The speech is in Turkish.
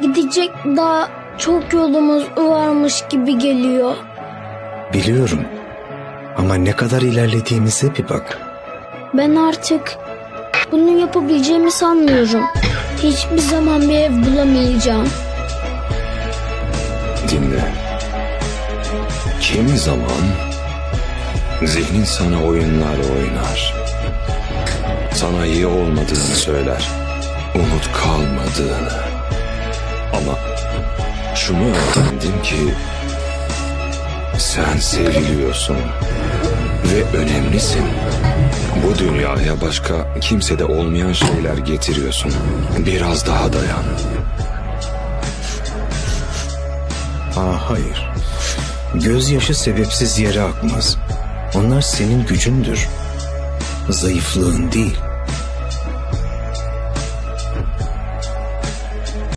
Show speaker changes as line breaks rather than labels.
Gidecek daha çok yolumuz varmış gibi geliyor.
Biliyorum. Ama ne kadar ilerlediğimize bir bak.
Ben artık bunu yapabileceğimi sanmıyorum. Hiçbir zaman bir ev bulamayacağım.
Dinle. Kimi zaman zihnin sana oyunlar oynar. Sana iyi olmadığını söyler. Umut kalmadığını. Şunu öğrendim ki sen seviliyorsun ve önemlisin. Bu dünyaya başka kimsede olmayan şeyler getiriyorsun. Biraz daha dayan.
Aa hayır. Gözyaşı sebepsiz yere akmaz. Onlar senin gücündür. Zayıflığın değil.